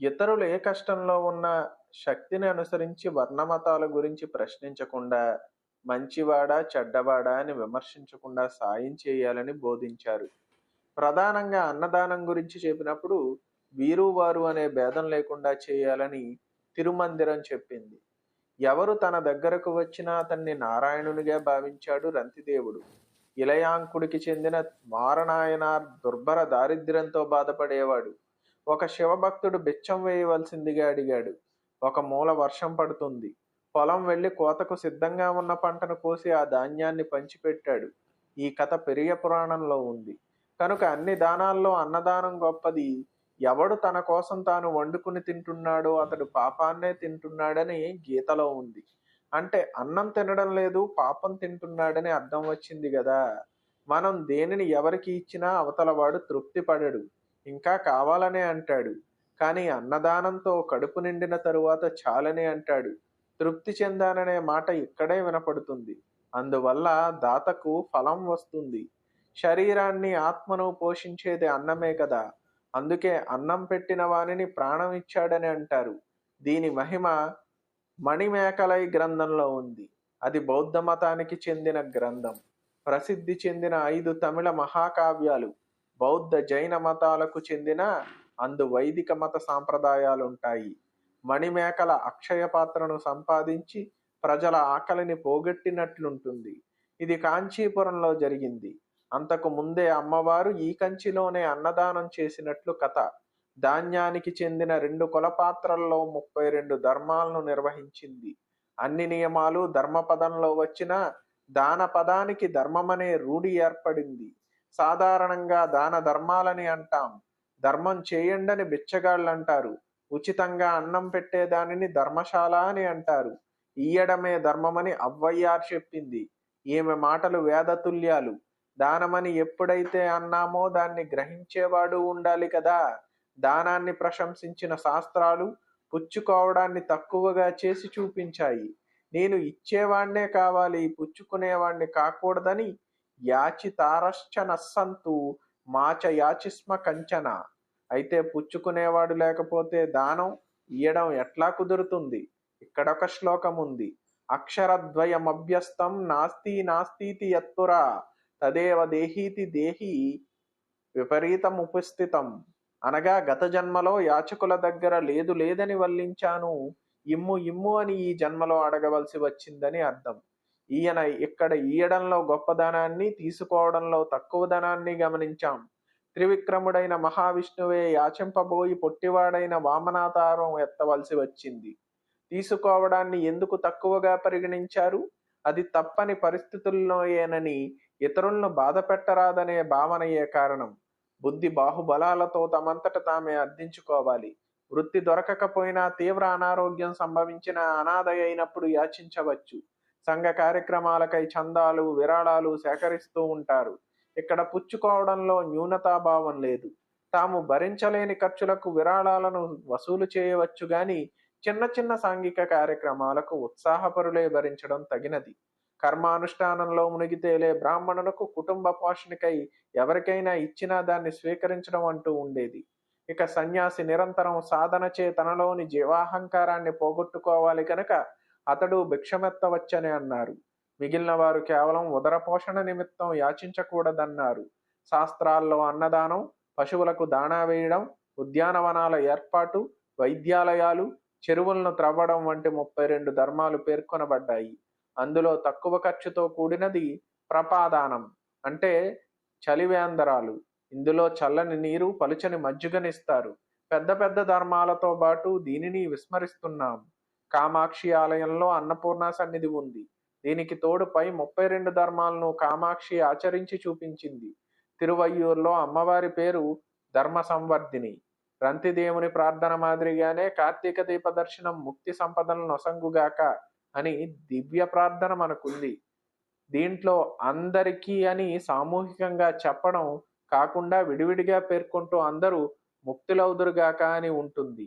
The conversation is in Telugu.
ఇతరులు ఏ కష్టంలో ఉన్న శక్తిని అనుసరించి వర్ణమతాల గురించి ప్రశ్నించకుండా మంచివాడా చెడ్డవాడా అని విమర్శించకుండా సాయం చేయాలని బోధించారు. ప్రధానంగా అన్నదానం గురించి చెప్పినప్పుడు వీరు వారు అనే భేదం లేకుండా చేయాలని తిరుమందిరం చెప్పింది. ఎవరు తన దగ్గరకు వచ్చినా అతన్ని నారాయణునిగా భావించాడు రంతిదేవుడు. ఇలయాంకుడికి చెందిన మారనాయనార్ దుర్భర దారిద్ర్యంతో బాధపడేవాడు. ఒక శివభక్తుడు బిచ్చం వేయవలసిందిగా అడిగాడు. ఒక మూల వర్షం పడుతుంది. పొలం వెళ్ళి కోతకు సిద్ధంగా ఉన్న పంటను కోసి ఆ ధాన్యాన్ని పంచిపెట్టాడు. ఈ కథ పెరియ పురాణంలో ఉంది. కనుక అన్ని దానాల్లో అన్నదానం గొప్పది. ఎవడు తన కోసం తాను వండుకుని తింటున్నాడో అతడు పాపాన్నే తింటున్నాడని గీతలో ఉంది. అంటే అన్నం తినడం లేదు పాపం తింటున్నాడని అర్థం వచ్చింది కదా మనం దేనిని ఎవరికి ఇచ్చినా అవతలవాడు తృప్తి పడడు ఇంకా కావాలనే అంటాడు. కానీ అన్నదానంతో కడుపు నిండిన తరువాత చాలని అంటాడు. తృప్తి చెందాననే మాట ఇక్కడే వినపడుతుంది. అందువల్ల దాతకు ఫలం వస్తుంది. శరీరాన్ని ఆత్మను పోషించేది అన్నమే కదా. అందుకే అన్నం పెట్టిన వానిని ప్రాణం ఇచ్చాడని అంటారు. దీని మహిమ మణిమేకలై గ్రంథంలో ఉంది. అది బౌద్ధ మతానికి చెందిన గ్రంథం. ప్రసిద్ధి చెందిన ఐదు తమిళ మహాకావ్యాలు. బౌద్ధ జైన మతాలకు చెందిన అందు వైదిక మత సాంప్రదాయాలుంటాయి. మణిమేకల అక్షయ పాత్రను సంపాదించి ప్రజల ఆకలిని పోగొట్టినట్లుంటుంది. ఇది కాంచీపురంలో జరిగింది. అంతకు ముందే అమ్మవారు ఈ కంచిలోనే అన్నదానం చేసినట్లు కథ. ధాన్యానికి చెందిన రెండు కులపాత్రల్లో ముప్పై రెండు ధర్మాలను నిర్వహించింది. అన్ని నియమాలు ధర్మపదంలో వచ్చిన దాన పదానికి ధర్మమనే రూఢి ఏర్పడింది. సాధారణంగా దాన ధర్మాలని అంటాం. ధర్మం చేయండని బిచ్చగాళ్ళు అంటారు. ఉచితంగా అన్నం పెట్టే దానిని ధర్మశాల అని అంటారు. ఇయ్యడమే ధర్మమని అవ్వయ్యార్ చెప్పింది. ఈమె మాటలు వేదతుల్యాలు. దానమని ఎప్పుడైతే అన్నామో దాన్ని గ్రహించేవాడు ఉండాలి కదా. దానాన్ని ప్రశంసించిన శాస్త్రాలు పుచ్చుకోవడాన్ని తక్కువగా చేసి చూపించాయి. నేను ఇచ్చేవాణ్ణే కావాలి పుచ్చుకునేవాణ్ణి కాకూడదని యాచితారశ్చ నస్సంతు మాచ యాచిస్మ కంచన. అయితే పుచ్చుకునేవాడు లేకపోతే దానం ఇయ్యడం ఎట్లా కుదురుతుంది? ఇక్కడొక శ్లోకం ఉంది అక్షరద్వయమభ్యస్తం నాస్తి నాస్తీతి యత్పురా తదేవ దేహీతి దేహి విపరీతముపస్థితం. అనగా గత జన్మలో యాచకుల దగ్గర లేదు లేదని వల్లించాను. ఇమ్ము ఇమ్ము అని ఈ జన్మలో అడగవలసి వచ్చిందని అర్థం. ఈయన ఇక్కడ ఈయడంలో గొప్పదనాన్ని తీసుకోవడంలో తక్కువ ధనాన్ని గమనించాం. త్రివిక్రముడైన మహావిష్ణువే యాచింపబోయి పొట్టివాడైన వామనాతారం ఎత్తవలసి వచ్చింది. తీసుకోవడాన్ని ఎందుకు తక్కువగా పరిగణించారు? అది తప్పని పరిస్థితుల్లోయేనని ఇతరులను బాధ పెట్టరాదనే భావనయే కారణం. బుద్ధి బాహుబలాలతో తమంతట తామే అర్థించుకోవాలి. వృత్తి దొరకకపోయినా తీవ్ర అనారోగ్యం సంభవించిన అనాథ అయినప్పుడు యాచించవచ్చు. సంఘ కార్యక్రమాలకై చందాలు విరాళాలు సేకరిస్తూ ఉంటారు. ఇక్కడ పుచ్చుకోవడంలో న్యూనతాభావం లేదు. తాము భరించలేని ఖర్చులకు విరాళాలను వసూలు చేయవచ్చు గాని చిన్న చిన్న సాంఘిక కార్యక్రమాలకు ఉత్సాహపరులే భరించడం తగినది. కర్మానుష్ఠానంలో మునిగితేలే బ్రాహ్మణులకు కుటుంబ పోషణకై ఎవరికైనా ఇచ్చినా దాన్ని స్వీకరించడం అంటూ ఉండేది. ఇక సన్యాసి నిరంతరం సాధన చే తనలోని జీవాహంకారాన్ని పోగొట్టుకోవాలి కనుక అతడు భిక్షమెత్తవచ్చని అన్నారు. మిగిలిన వారు కేవలం ఉదర పోషణ నిమిత్తం యాచించకూడదన్నారు. శాస్త్రాల్లో అన్నదానం పశువులకు దాణా వేయడం ఉద్యానవనాల ఏర్పాటు వైద్యాలయాలు చెరువులను త్రవ్వడం వంటి ముప్పై రెండు ధర్మాలు పేర్కొనబడ్డాయి. అందులో తక్కువ ఖర్చుతో కూడినది ప్రపాదానం అంటే చలివేందరాలు. ఇందులో చల్లని నీరు పలుచని మజ్జిగనిస్తారు. పెద్ద పెద్ద ధర్మాలతో పాటు దీనిని విస్మరిస్తున్నాం. కామాక్షి ఆలయంలో అన్నపూర్ణ సన్నిధి ఉంది. దీనికి తోడుపై ముప్పై రెండు ధర్మాలను కామాక్షి ఆచరించి చూపించింది. తిరువయ్యూరులో అమ్మవారి పేరు ధర్మ సంవర్ధిని రంతిదేవుని ప్రార్థన మాదిరిగానే కార్తీక దీప దర్శనం ముక్తి సంపదలను నొసంగుగాక అని దివ్య ప్రార్థన మనకుంది. దీంట్లో అందరికీ అని సామూహికంగా చెప్పడం కాకుండా విడివిడిగా పేర్కొంటూ అందరూ ముక్తులవుదురుగాక అని ఉంటుంది.